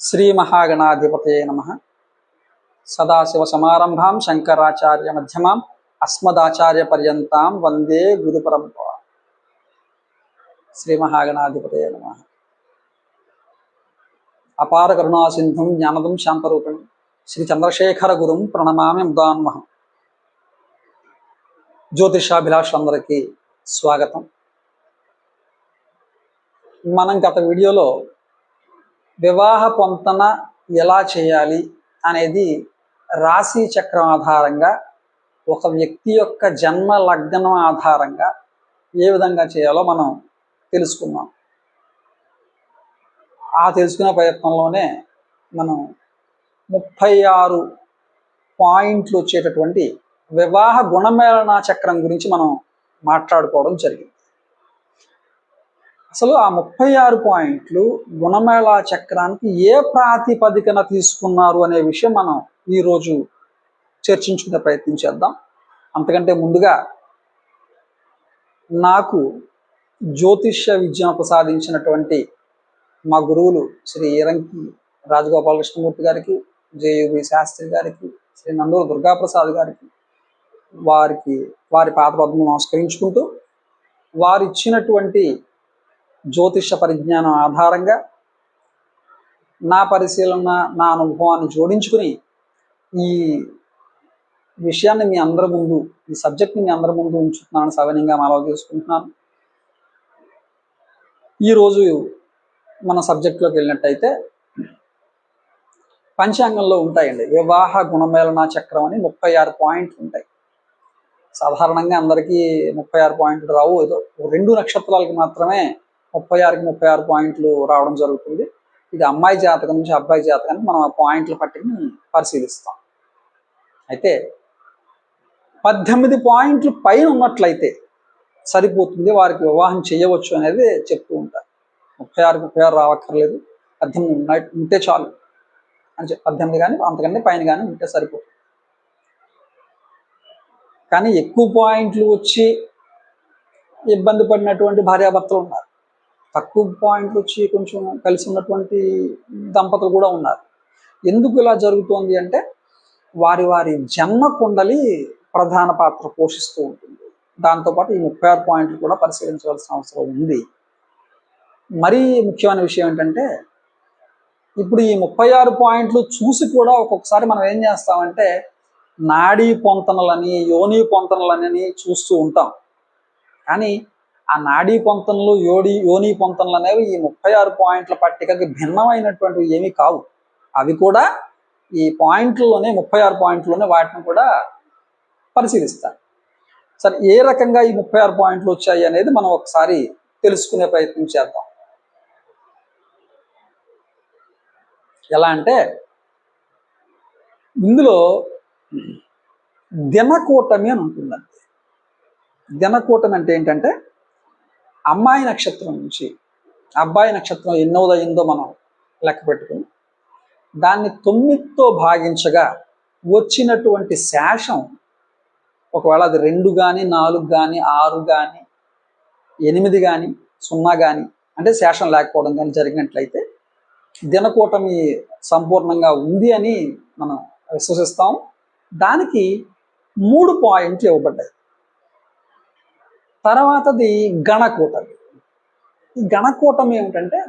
శ్రీ మహాగణాధిపతే నమ. సదాశివసమారంభాం శంకరాచార్య మధ్యమాం అస్మదాచార్య పర్యంతం వందే గురు పరంపర శ్రీ మహాగణాధిపతే నమ. అపార కరుణాసింధుం జ్ఞానదం శాంతరూపిణం శ్రీ చంద్రశేఖర గురుం ప్రణమామి ముదాన్మహం. జ్యోతిషాభిలాషులందరికీ స్వాగతం. మనం గత వీడియోలో వివాహ పొంతన ఎలా చేయాలి అనేది రాశి చక్రం ఆధారంగా ఒక వ్యక్తి యొక్క జన్మ లగ్నం ఆధారంగా ఏ విధంగా చేయాలో మనం తెలుసుకున్నాం ఆ తెలుసుకునే ప్రయత్నంలోనే మనం ముప్పై ఆరు పాయింట్లు వచ్చేటటువంటి వివాహ గుణమేళన చక్రం గురించి మనం మాట్లాడుకోవడం జరిగింది. అసలు ఆ ముప్పై ఆరు పాయింట్లు గుణమేళ చక్రానికి ఏ ప్రాతిపదికన తీసుకున్నారు అనే విషయం మనం ఈరోజు చర్చించుకునే ప్రయత్నం చేద్దాం. అంతకంటే ముందుగా నాకు జ్యోతిష్య విద్యను ప్రసాదించినటువంటి మా గురువులు శ్రీ ఈరంకి రాజగోపాలకృష్ణమూర్తి గారికి జేయుబి శాస్త్రి గారికి శ్రీ నందూరు దుర్గాప్రసాద్ గారికి వారికి వారి పాత పద్మను నమస్కరించుకుంటూ వారు ఇచ్చినటువంటి జ్యోతిష పరిజ్ఞానం ఆధారంగా నా పరిశీలన నా అనుభవాన్ని జోడించుకుని ఈ విషయాన్ని మీ అందరి ముందు ఈ సబ్జెక్ట్ని మీ అందరి ముందు ఉంచుతున్నాను సవనీయంగా మనవి చేసుకుంటున్నాను. ఈరోజు మన సబ్జెక్టులోకి వెళ్ళినట్టయితే పంచాంగంలో ఉంటాయండి. వివాహ గుణమేళన చక్రం అని ముప్పై ఆరు పాయింట్లు ఉంటాయి. సాధారణంగా అందరికీ ముప్పై ఆరు పాయింట్లు రావు. ఏదో రెండు నక్షత్రాలకి మాత్రమే ముప్పై ఆరుకి ముప్పై ఆరు పాయింట్లు రావడం జరుగుతుంది. ఇది అమ్మాయి జాతకం నుంచి అబ్బాయి జాతకానికి మనం ఆ పాయింట్ల పట్టిని పరిశీలిస్తాం. అయితే పద్దెనిమిది పాయింట్లు పైన ఉన్నట్లయితే సరిపోతుంది వారికి వివాహం చేయవచ్చు అనేది చెప్తూ ఉంటారు. ముప్పై ఆరు ముప్పై ఆరు రావక్కర్లేదు. పద్దెనిమిది ఉన్నాయి ఉంటే చాలు. అని చెప్పి పద్దెనిమిది కానీ అంతకంటే పైన కానీ ఉంటే సరిపోతుంది. కానీ ఎక్కువ పాయింట్లు వచ్చి ఇబ్బంది పడినటువంటి భార్యాభర్తలు ఉన్నారు. తక్కువ పాయింట్లు వచ్చి కొంచెం కలిసి ఉన్నటువంటి దంపతులు కూడా ఉన్నారు. ఎందుకు ఇలా జరుగుతోంది అంటే వారి వారి జన్మ కుండలి ప్రధాన పాత్ర పోషిస్తూ ఉంటుంది. దాంతోపాటు ఈ ముప్పై ఆరు పాయింట్లు కూడా పరిశీలించవలసిన అవసరం ఉంది. మరీ ముఖ్యమైన విషయం ఏంటంటే ఇప్పుడు ఈ ముప్పై ఆరు పాయింట్లు చూసి కూడా ఒక్కొక్కసారి మనం ఏం చేస్తామంటే నాడీ పొంతనలని యోని పొంతనలని చూస్తూ ఉంటాం. కానీ ఆ నాడీ పొంతనలు యోడి యోని పొంతనలు అనేవి ఈ ముప్పై ఆరు పాయింట్ల పట్టికకి భిన్నమైనటువంటివి ఏమీ కావు. అవి కూడా ఈ పాయింట్లలోనే ముప్పై ఆరు పాయింట్లోనే వాటిని కూడా పరిశీలిస్తారు. సరే ఏ రకంగా ఈ ముప్పై ఆరు పాయింట్లు వచ్చాయి అనేది మనం ఒకసారి తెలుసుకునే ప్రయత్నం చేద్దాం. ఎలా అంటే ఇందులో దినకూటమి అని ఉంటుందండి. దినకూటమి అంటే ఏంటంటే అమ్మాయి నక్షత్రం నుంచి అబ్బాయి నక్షత్రం ఎన్నోదయిందో మనం లెక్క పెట్టుకుని దాన్ని తొమ్మిదితో భాగించగా వచ్చినటువంటి శేషం ఒకవేళ అది రెండు కానీ నాలుగు కానీ ఆరు కానీ ఎనిమిది కానీ సున్నా కానీ అంటే శేషం లేకపోవడం కానీ జరిగినట్లయితే దినకూటమి సంపూర్ణంగా ఉంది అని మనం విశ్వసిస్తాం. దానికి మూడు పాయింట్లు ఇవ్వబడ్డాయి. తర్వాతది గణకూటమి. ఈ గణకూటమి ఏమిటంటే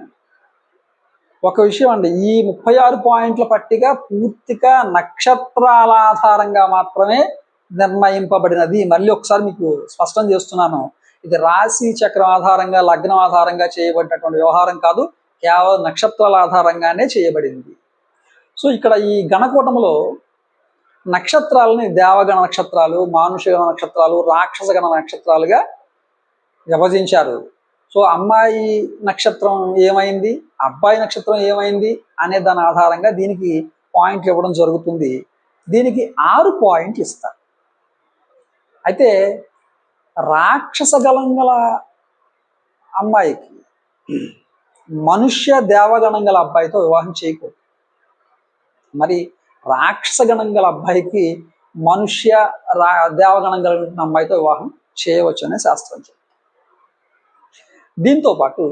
ఒక విషయం అండి ఈ ముప్పై ఆరు పాయింట్ల పట్టిక పూర్తిగా నక్షత్రాల ఆధారంగా మాత్రమే నిర్ణయింపబడినది. మళ్ళీ ఒకసారి మీకు స్పష్టం చేస్తున్నాను. ఇది రాశి చక్రం ఆధారంగా లగ్నం ఆధారంగా చేయబడినటువంటి వ్యవహారం కాదు కేవలం నక్షత్రాల ఆధారంగానే చేయబడింది. సో ఇక్కడ ఈ గణకూటములో నక్షత్రాలని దేవగణ నక్షత్రాలు మానుషగణ నక్షత్రాలు రాక్షసగణ నక్షత్రాలుగా విభజించారు సో అమ్మాయి నక్షత్రం ఏమైంది? అబ్బాయి నక్షత్రం ఏమైంది? అనే దాని ఆధారంగా దీనికి పాయింట్లు ఇవ్వడం జరుగుతుంది. దీనికి ఆరు పాయింట్లు ఇస్తారు. అయితే రాక్షస గలం గల అమ్మాయికి మనుష్య దేవగణం గల అబ్బాయితో వివాహం చేయకూడదు. మరి రాక్షస గణం గల అబ్బాయికి మనుష్య రా దేవగణం కలిగిన అమ్మాయితో వివాహం చేయవచ్చు అనే శాస్త్రం చెప్తుంది. దీంతో పాటు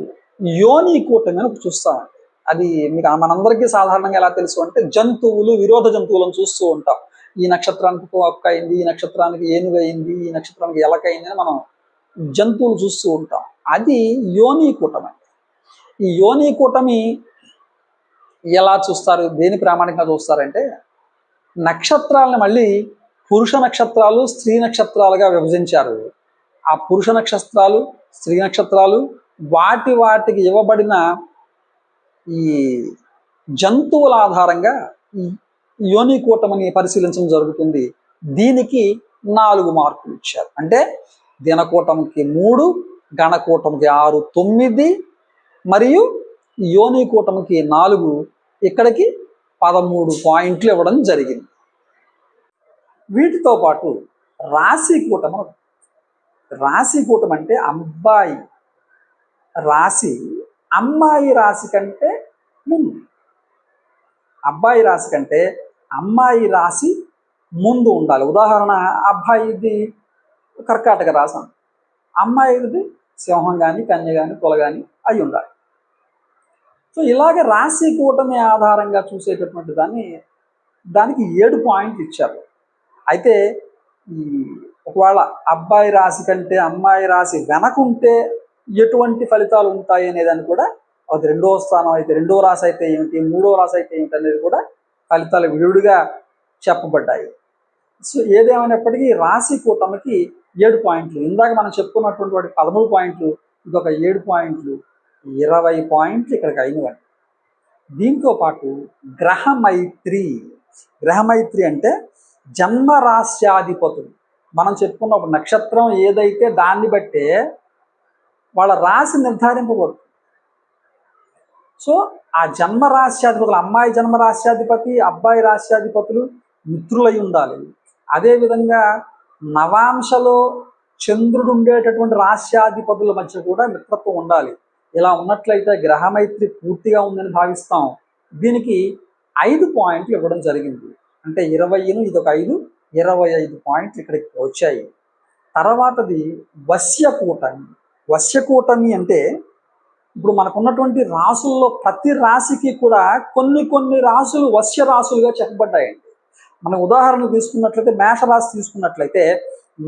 యోని కూటమి అని చూస్తామండి అది మీకు మనందరికీ సాధారణంగా ఎలా తెలుసు అంటే జంతువులు విరోధ జంతువులను చూస్తూ ఉంటాం. ఈ నక్షత్రానికి కుక్క అయింది ఈ నక్షత్రానికి ఏనుగు అయింది ఈ నక్షత్రానికి ఎలక అయింది అని మనం జంతువులు చూస్తూ ఉంటాం. అది యోని కూటమి. ఈ యోని కూటమి ఎలా చూస్తారు? దేని ప్రామాణికంగా చూస్తారంటే నక్షత్రాలను మళ్ళీ పురుష నక్షత్రాలు స్త్రీ నక్షత్రాలుగా విభజించారు. ఆ పురుష నక్షత్రాలు స్త్రీ నక్షత్రాలు వాటి వాటికి ఇవ్వబడిన ఈ జంతువుల ఆధారంగా ఈ పరిశీలించడం జరుగుతుంది. దీనికి నాలుగు మార్కులు ఇచ్చారు. అంటే దినకూటంకి మూడు గణకూటంకి ఆరు తొమ్మిది మరియు యోనికూటంకి నాలుగు ఇక్కడికి పదమూడు పాయింట్లు ఇవ్వడం జరిగింది. వీటితో పాటు రాశి కూటమి రాశి కూటం అంటే అబ్బాయి. రాశి అమ్మాయి రాశి కంటే ముందు. అబ్బాయి రాశి కంటే అమ్మాయి రాశి ముందు ఉండాలి. ఉదాహరణ అబ్బాయిది కర్కాటక రాశి. అమ్మాయిది సింహం కానీ కన్య కానీ కుల కానీ అయి ఉండాలి. సో ఇలాగే రాశి కూటమి ఆధారంగా చూసేటటువంటి దాన్ని దానికి ఏడు పాయింట్లు ఇచ్చారు. అయితే ఈ ఒకవేళ అబ్బాయి రాశి కంటే అమ్మాయి రాశి వెనకుంటే ఎటువంటి ఫలితాలు ఉంటాయి అనేదాన్ని కూడా అది రెండవ స్థానం అయితే రెండో రాశి అయితే ఏమిటి మూడో రాశి అయితే ఏమిటి అనేది కూడా ఫలితాలు విడివిడిగా చెప్పబడ్డాయి. సో ఏదేమైనప్పటికీ రాశి కూటమికి ఏడు పాయింట్లు. ఇందాక మనం చెప్పుకున్నటువంటి వాటి పదమూడు పాయింట్లు ఇదొక ఏడు పాయింట్లు ఇరవై పాయింట్లు ఇక్కడికి అయినవండి దీంతో పాటు గ్రహమైత్రి గ్రహమైత్రి అంటే జన్మరాశ్యాధిపతులు మనం చెప్పుకున్న ఒక నక్షత్రం ఏదైతే దాన్ని బట్టే వాళ్ళ రాశి నిర్ధారింపబడుతుంది. సో ఆ జన్మ రాశ్యాధిపతులు అమ్మాయి జన్మ రాశ్యాధిపతి అబ్బాయి రాశ్యాధిపతులు మిత్రులై ఉండాలి. అదేవిధంగా నవాంశలో చంద్రుడు ఉండేటటువంటి రాశ్యాధిపతుల మధ్య కూడా మిత్రత్వం ఉండాలి. ఇలా ఉన్నట్లయితే గ్రహమైత్రి పూర్తిగా ఉందని భావిస్తాం. దీనికి ఐదు పాయింట్లు ఇవ్వడం జరిగింది. అంటే ఇరవైను ఇది ఒక ఐదు ఇరవై ఐదు పాయింట్లు ఇక్కడికి వచ్చాయి. తర్వాతది వశ్యకూటమి వశ్యకూటమి అంటే ఇప్పుడు మనకున్నటువంటి రాసుల్లో ప్రతి రాశికి కూడా కొన్ని కొన్ని రాసులు వశ్య రాసులుగా చెప్పబడ్డాయండి. మనం ఉదాహరణ తీసుకున్నట్లయితే మేషరాశి తీసుకున్నట్లయితే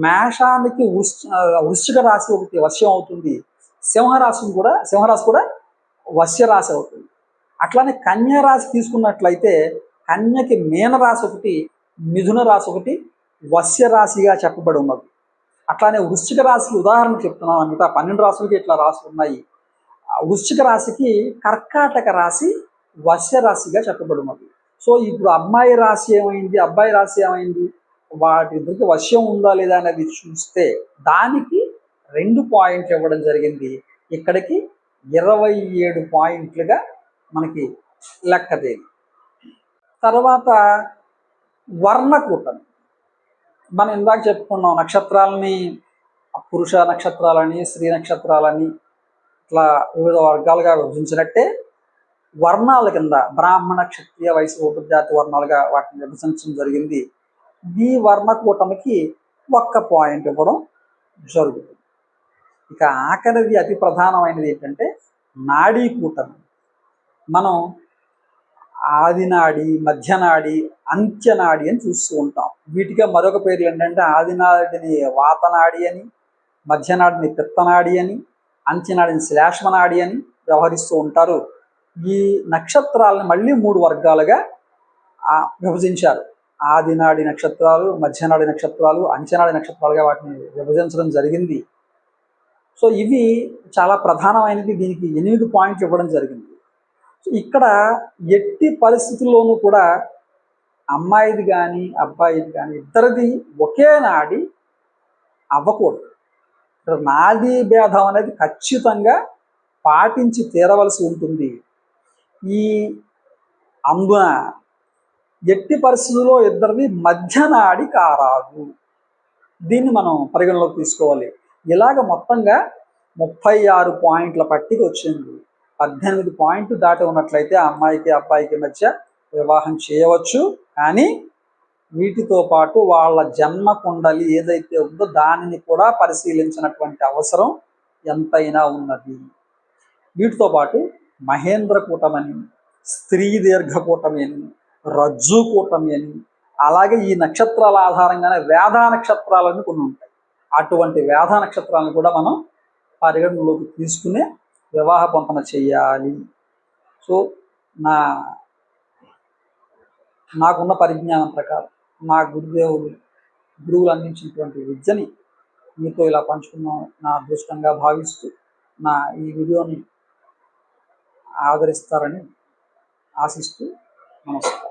మేషానికి వృష్ ఆ, వృశ్చిక రాశి ఒకటి వశ్యం అవుతుంది. సింహరాశి కూడా సింహరాశి కూడా వశ్య రాశి అవుతుంది. అట్లానే కన్యా రాశి తీసుకున్నట్లయితే కన్యకి మీనరాశి ఒకటి మిథున రాశి ఒకటి వశ్య రాశిగా చెప్పబడి ఉన్నది. అట్లానే వృశ్చిక రాశికి ఉదాహరణ చెప్తున్నాను. మిగతా పన్నెండు రాశులకి ఇట్లా రాశులు ఉన్నాయి. వృశ్చిక రాశికి కర్కాటక రాశి వశ్య రాశిగా చెప్పబడి ఉన్నది. సో ఇప్పుడు అమ్మాయి రాశి ఏమైంది? అబ్బాయి రాశి ఏమైంది? వాటి ఇద్దరికి వశ్యం ఉందా లేదా అనేది చూస్తే దానికి రెండు పాయింట్లు ఇవ్వడం జరిగింది. ఇక్కడికి ఇరవై ఏడు పాయింట్లుగా మనకి లెక్క తర్వాత వర్ణకూటమి మనం ఇందాక చెప్పుకున్నాం నక్షత్రాలని పురుష నక్షత్రాలని స్త్రీ నక్షత్రాలని ఇట్లా వివిధ వర్గాలుగా విభజించినట్టే వర్ణాల కింద బ్రాహ్మణ క్షత్రియ వయసు ఉపజాతి వర్ణాలుగా వాటిని విభజించడం జరిగింది. ఈ వర్ణకూటమికి ఒక్క పాయింట్ ఇవ్వడం జరుగుతుంది. ఇక ఆఖరిది అతి ప్రధానమైనది ఏంటంటే నాడీ కూటమి. మనం ఆదినాడి మధ్యనాడి అంత్యనాడి అని చూస్తూ ఉంటాం. వీటికి మరొక పేర్లు ఏంటంటే ఆదినాడిని వాతనాడి అని మధ్యనాడిని పిత్తనాడి అని అంత్యనాడిని శ్లేష్మనాడి అని వ్యవహరిస్తూ ఉంటారు. ఈ నక్షత్రాలను మళ్ళీ మూడు వర్గాలుగా విభజించారు. ఆదినాడి నక్షత్రాలు మధ్యనాడి నక్షత్రాలు అంచనాడి నక్షత్రాలుగా వాటిని విభజించడం జరిగింది. సో ఇవి చాలా ప్రధానమైనది దీనికి ఎనిమిది పాయింట్లు ఇవ్వడం జరిగింది. ఇక్కడ ఎట్టి పరిస్థితుల్లోనూ కూడా అమ్మాయిది కానీ అబ్బాయిది కానీ ఇద్దరిది ఒకే నాడి అవ్వకూడదు. ఇక్కడ నాది భేదం అనేది ఖచ్చితంగా పాటించి తీరవలసి ఉంటుంది. ఈ అందున ఎట్టి పరిస్థితుల్లో ఇద్దరిది మధ్య నాడి కారాదు. దీన్ని మనం పరిగణలోకి తీసుకోవాలి. ఇలాగ మొత్తంగా ముప్పై ఆరు పాయింట్ల పట్టిక వచ్చింది. పద్దెనిమిది పాయింట్ దాటి ఉన్నట్లయితే ఆ అమ్మాయికి అబ్బాయికి మధ్య వివాహం చేయవచ్చు. కానీ వీటితో పాటు వాళ్ళ జన్మ కుండలి ఏదైతే ఉందో దానిని కూడా పరిశీలించినటువంటి అవసరం ఎంతైనా ఉన్నది. వీటితో పాటు మహేంద్ర కూటమని స్త్రీ దీర్ఘకూటమి అని రజ్జు కూటమి అని అలాగే ఈ నక్షత్రాల ఆధారంగానే వేధ నక్షత్రాలని కొన్ని ఉంటాయి. అటువంటి వేధ నక్షత్రాలను కూడా మనం పరిగణనలోకి తీసుకునే వివాహ పొంతన చేయాలి. సో నా నాకున్న పరిజ్ఞానం ప్రకారం నా గురుదేవులు గురువులు అందించినటువంటి విద్యని మీతో ఇలా పంచుకున్నాం నా అదృష్టంగా భావిస్తూ నా ఈ వీడియోని ఆదరిస్తారని ఆశిస్తూ నమస్కారం.